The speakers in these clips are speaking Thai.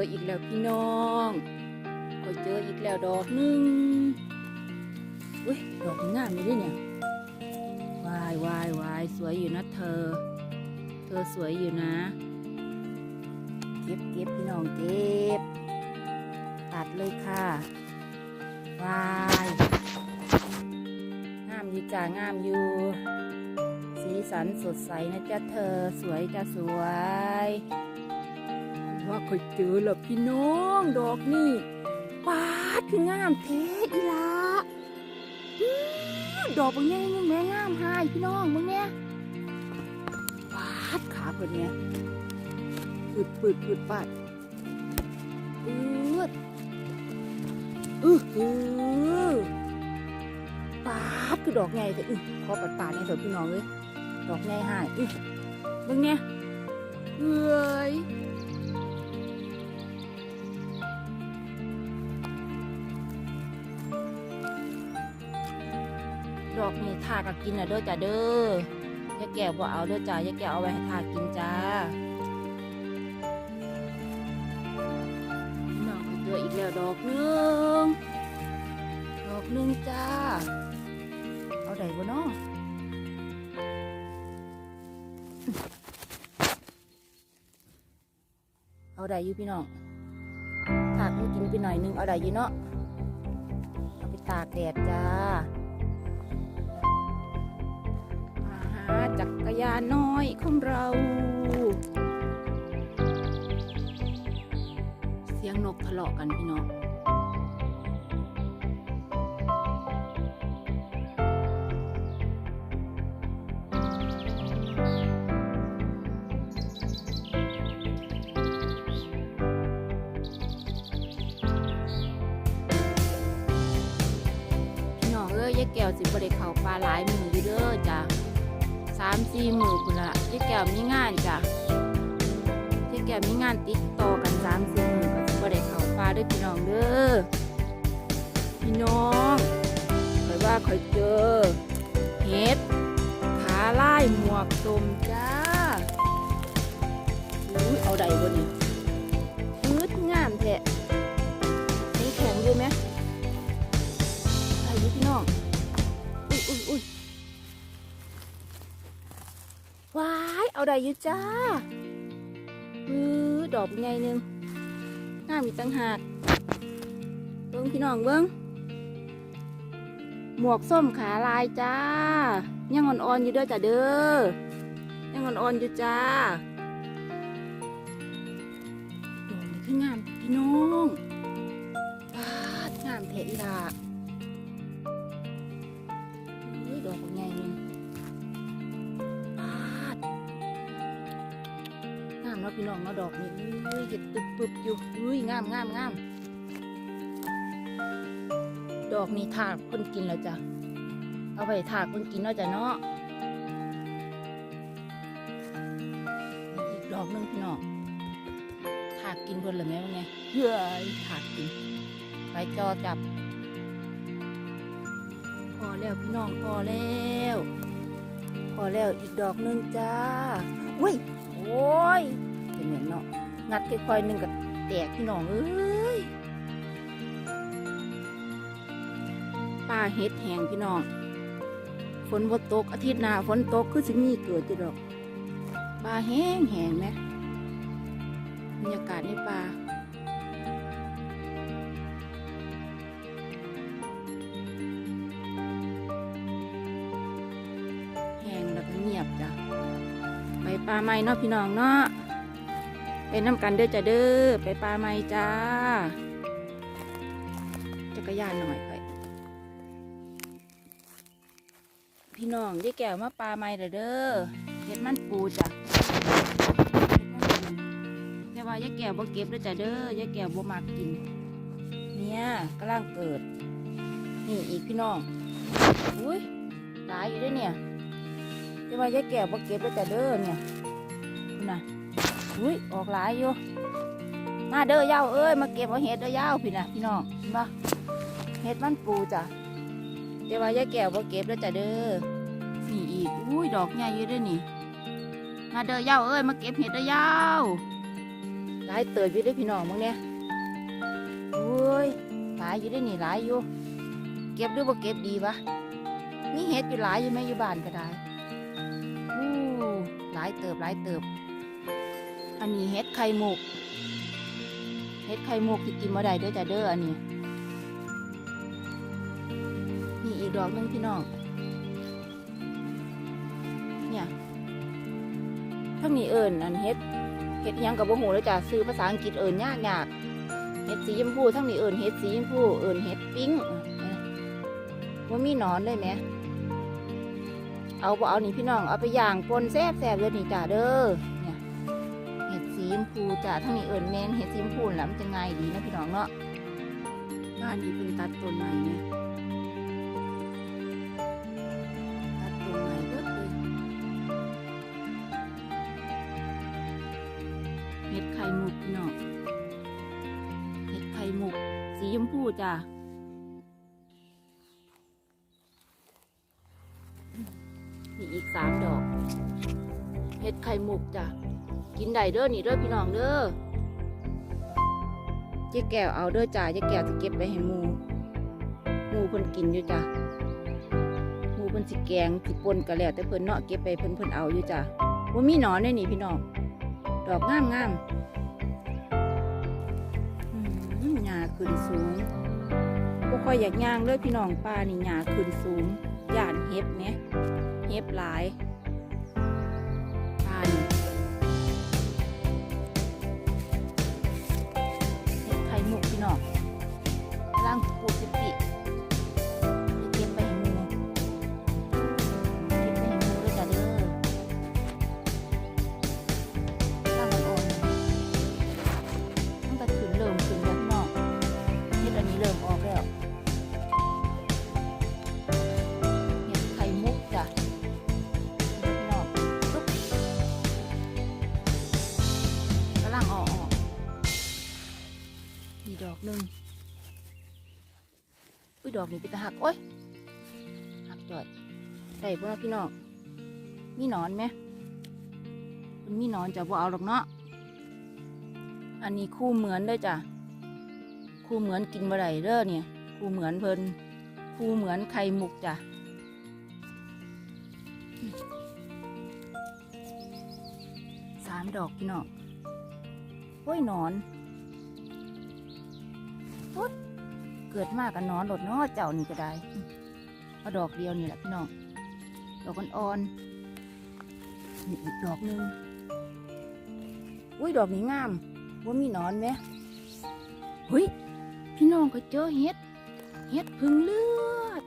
ออีกแล้วพี่น้องคอยเจออีกแล้วดอกหนึงอุ้ยดอกนี้งามเลยดิเนี่ยวายวายวายสวยอยู่นะเธอ เธอสวยอยู่นะ เก็บเก็บพี่น้องเก็บตัดเลยค่ะวายงามอยู่จ้างามอยู่ สีสันสดใสนะจ๊ะเธอสวยจ้ะสวย ว่าเคยเจอแล้วพี่น้องดอกนี่ปาดคืองามเทอีละดอกบางแง่นึงแม่งามหายพี่น้องมึงเนี่ยปาดขาเพิ่นเนี่ยปืดปืดปืดปาดปืดอื้อหือปาดคือดอกใหญ่แต่อื้อขอปัดปาดในเถอะพี่น้องเลยดอกใหญ่หายอื้อมึงเนี่ยเอ้ย กนี่ทากับกินน่ะเด้อจ้าเด้อยายแก้วบ่เอาเด้อจ้ายายแก้วเอาไว้ให้ทากินจ้าน้องก็เจออีกแล้วดอกหนึงดอกหนึงจ้า เอาได้บ่เนาะเอาได้อยู่พี่น้องถากมันกินไปหน่อยนึงเอาได้อยู่เนาะเอาไปตากแดดจ้าาจักรยานน้อยของเรา เสียงนกทะเลาะกันพี่น้องพี่น้องเอ้ยยายแก้วสิบ่ได้เขาปลาหลายมืออยู่เด้อจ้ะามสี่มือพุ่นละยายแก้วมีงานจ้ะยายแก้วมีงานติดต่อกันสามสี่มือก็สิบ่ได้เข้าปลาเด้วยพี่น้องเด้อพี่น้องคอยว่าคอยเจอเห็ดขาลายหมวกตมจ้าอุ้ยเอาใดบ่นี่พืดงามแท้นี่แข็งอยู่ไหมอายุพี่น้อง เอาได้ยู่จ้าอือดอกใหญ่หนึ่งงามอีกตั้งหากเบิ้งพี่น้องเบิ้งหมวกส้มขาลายจ้า ยังอ่อนๆอยู่เด้อจ้าเด้อ ยังอ่อนๆอยู่จ้าดอกนี่คืองามพี่น้องปาดงามเทอีลาะพี่น้องเนาะดอกนี่อุ้ยเห็ดตึบปึบอยู่อุ้ยงามงามงามดอกนี่ถากคนกินแล้วจ้ะเอาไปถากคนกินเนาะจ้ะเนาะอีกดอกหนึงพี่น้องถากกินเพิ่นเลยไหมวะไงเฮ้ยถากกิน ไปจอจับพอแล้วพี่น้องพอแล้วพอแล้วอีกดอกหนึงจ้าอุ้ยโอ้ย เป็นเหม็นเนาะงัดค่อยๆหนึ่งก็แตกพี่น้องเอ้ยป้าเฮ็ดแหงพี่น้องฝนบ่ตกอาทิตย์หน้าฝนตกคือสิมีเกิดจะดอกป่าแห้งแหงไหมบรรยากาศในป่าแห้งแล้วก็เงียบจ้ะไปปลาไม้เนาะพี่น้องเนาะ ไปน้ำกันเด้อจ้ะเด้อไปปลาไม้จ้า จักรยานหน่อยไปพี่น้องยี่แก้วมาปลาไม้เด้อเด้อเห็ดมันปูจ้ะเฮ็ดมันปูแต่ว่ายายแก้วบ่เก็บเด้อจ้ะเด้อยายแก้วบ่มักกิน เนี่ยกำลังเกิด นี่อีกพี่น้องอุ้ยหลายอยู่เด้วยเนี่ยจะว่ายายแก้วบ่เก็บแล้วแต่เด้อเนี่ยคุณน่ะ อุ้ยออกหลายอยู่มาเด้อยาวเอ้ยมาเก็บเอาเห็ดเด้อยาวพี่นะพี่น้องเห็นปะเห็ดมันปูจ้ะจะว่ายายแก้วบ่เก็บแล้วแต่เด้อนี่อีกอุ้ยดอกใหญ่อยู่ด้วยนี่ มาเด้อยาวเอ้ยมาเก็บเห็ดเด้อยาวหลายเติบอยู่ด้อพี่น้องมึงเนี่ยโอ้ยหลายอยู่ด้อนี่หลายอยู่ เก็บหรือบ่เก็บดีวะมีเห็ดอยู่หลายอยู่ไหมอยู่บ้านก็ได้อู้หลายเติบหลายเติบ อันนี้เห็ดไข่มุกเห็ดไข่มุกที่กินมาได้เด้อจ้าเด้ออันนี้นี่อีกดอกหนึงพี่น้อง เนี่ยทั้งนี้เอิญอันเฮ็ดเฮ็ดยังกับบ่ฮู้เลยจ้ะซื้อภาษาอังกฤษเอิญยากยากเฮ็ดสีชมพูทั้งนี้เอิญเฮ็ดสีชมพูเอิญเฮ็ดปิ้งว่ามีหนอนเลยไหมเอาบ่เอานี่พี่น้องเอาไปย่างปนแซ่บแซ่บเลยนี่จ้าเด้อ ชมพูจ้ะทั้งนี้เอิญแมงเฮ็ดสีชมพูนั่นล่ะมันจะง่ายดีนะพี่น้องเนาะบ้านนี้เพิ่นตัดต้นใหม่เนี่ยตัดต้นใหม่เบิดเลยเห็ดไข่มุกพี่น้องเห็ดไข่มุก สีชมพูจ้ะนี่อีกสามดอก เห็ดไข่มุกจ้ะ กินได้เด้อนี่เด้อพี่น้องเด้อเจ๊แก้วเอาเด้อจ้าเจ๊แก้วจะเก็บไปให้หมูหมูเพิ่นกินอยู่จ้ะหมูเพิ่นสิแกงสิปนก็แล้ว แต่เพิ่นเนาะเก็บไปเพิ่นเพิ่นเอาอยู่จ้ะว่ามีหนอนเลยนี่พี่น้อง ดอกงามงามอืมหญ้าขึ้นสูงบ่ค่อยอยากย่างเลยพี่น้องป้านี่หญ้าขึ้นสูงย่านเห็บไหมเห็บหลาย มีดอกหนึ่งอุ้ยดอกนี้เป็นตะหักโอ้ยหักจอดได้พวกพี่น้องมีหนอนไหมมันมีหนอนจะบ่เอาหรอกเนาะอันนี้คู่เหมือนเด้อจ้ะคู่เหมือนกินบ่ได้เด้อเนี่ยคู่เหมือนเพลินคู่เหมือนไข่มุกจ้ะสามดอกพี่น้องโอ้ยหนอน เกิดมากกับนอนหลดนาะเจ้านี่ก็ได้อืมเอาดอกเดียวนี่แหละพี่น้อง ดอกอ่อนๆนี่อีกดอกหนึ่งอุ้ยดอกนี้งามว่ามีนอนไหมเฮ้ยพี่น้องก็เจอเห็ด เห็ดพึ่งเลือด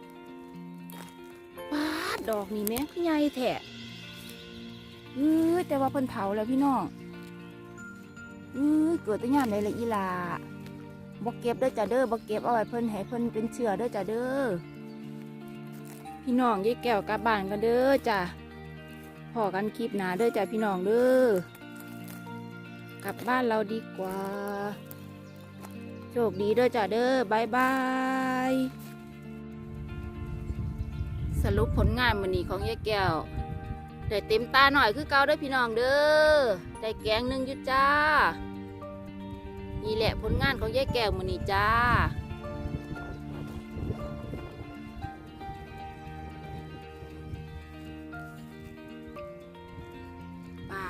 ป้าดดอกนี่แม่คือใหญ่แท้เอ้ยแต่ว่าเพิ่นเผาแล้วพี่น้องเอ้ยเกิดแต่ยามใดละอีหลา บ่เก็บเด้อจ้าเด้อบ่เก็บเอาไว้เพิ่นให้เพิ่นเป็นเชื้อเด้อจ้าเด้อพี่น้องยายแก้วกลับบ้านกันเด้อจ้าพอกันคลิปหนาเด้อจ้าพี่น้องเด้อกลับบ้านเราดีกว่า โชคดีเด้อจ้าเด้อบายบายสรุปผลงานมื้อนี้ของยายแก้วได้เต็มตาหน่อยคือเก่าเด้อพี่น้องเด้อได้แกงหนึ่งยู่จ้า นี่แหละผลงานของยายแก้วมือนี้จ้าป่า